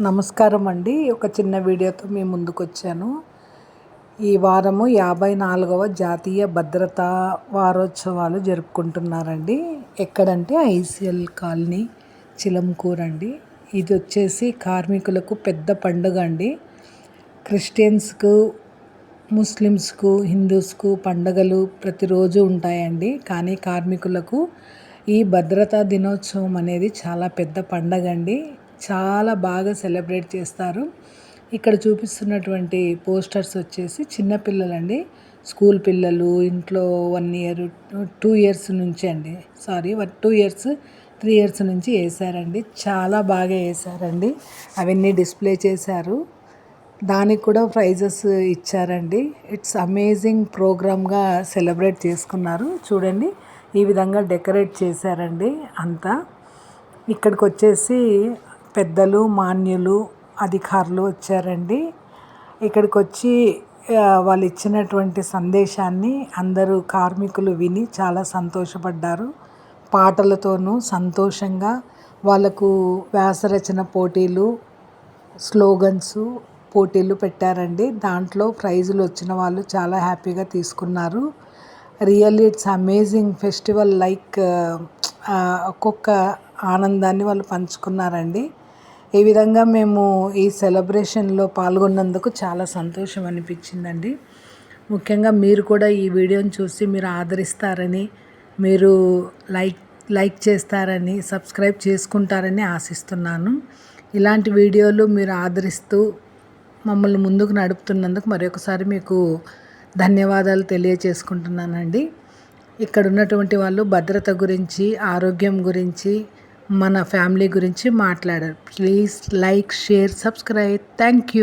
నమస్కారం అండి. ఒక చిన్న వీడియోతో మేము ముందుకు వచ్చాను ఈ వారము యాభై నాలుగవ జాతీయ భద్రతా వారోత్సవాలు జరుపుకుంటున్నారండి. ఎక్కడంటే ఐసీఎల్ కాలనీ చిలంకూర్ అండి. ఇది వచ్చేసి కార్మికులకు పెద్ద పండుగ అండి. క్రిస్టియన్స్కు ముస్లిమ్స్కు హిందూస్కు పండగలు ప్రతిరోజు ఉంటాయండి. కానీ కార్మికులకు ఈ భద్రతా దినోత్సవం అనేది చాలా పెద్ద పండగ అండి. చాలా బాగా సెలబ్రేట్ చేస్తారు. ఇక్కడ చూపిస్తున్నటువంటి పోస్టర్స్ వచ్చేసి చిన్నపిల్లలండి స్కూల్ పిల్లలు ఇంట్లో వన్ ఇయర్ టూ ఇయర్స్ నుంచి అండి. Sorry two years three years నుంచి వేసారండి. చాలా బాగా వేశారండి అవన్నీ డిస్ప్లే చేశారు. దానికి కూడా ప్రైజెస్ ఇచ్చారండి. ఇట్స్ అమేజింగ్ ప్రోగ్రామ్గా సెలబ్రేట్ చేసుకున్నారు. చూడండి ఈ విధంగా డెకరేట్ చేశారండి అంతా. ఇక్కడికి వచ్చేసి పెద్దలు మాన్యులు అధికారులు వచ్చారండి. ఇక్కడికి వచ్చి వాళ్ళు ఇచ్చినటువంటి సందేశాన్ని అందరూ కార్మికులు విని చాలా సంతోషపడ్డారు. పాటలతోనూ సంతోషంగా వాళ్ళకు వ్యాసరచన పోటీలు స్లోగన్స్ పోటీలు పెట్టారండి. దాంట్లో ప్రైజులు వచ్చిన వాళ్ళు చాలా హ్యాపీగా తీసుకున్నారు. Really it's amazing festival like ఒక్కొక్క ఆనందాన్ని వాళ్ళు పంచుకున్నారండి. ఈ విధంగా మేము ఈ సెలబ్రేషన్లో పాల్గొన్నందుకు చాలా సంతోషం అనిపించిందండి. ముఖ్యంగా మీరు కూడా ఈ వీడియోని చూసి మీరు ఆదరిస్తారని మీరు లైక్ లైక్ చేస్తారని సబ్స్క్రైబ్ చేసుకుంటారని ఆశిస్తున్నాను. ఇలాంటి వీడియోలు మీరు ఆదరిస్తూ మమ్మల్ని ముందుకు నడుపుతున్నందుకు మరొకసారి మీకు ధన్యవాదాలు తెలియచేసుకుంటున్నానండి. ఇక్కడ ఉన్నటువంటి వాళ్ళు భద్రత గురించి ఆరోగ్యం గురించి మన ఫ్యామిలీ గురించి మాట్లాడారు. Please like share subscribe. Thank you.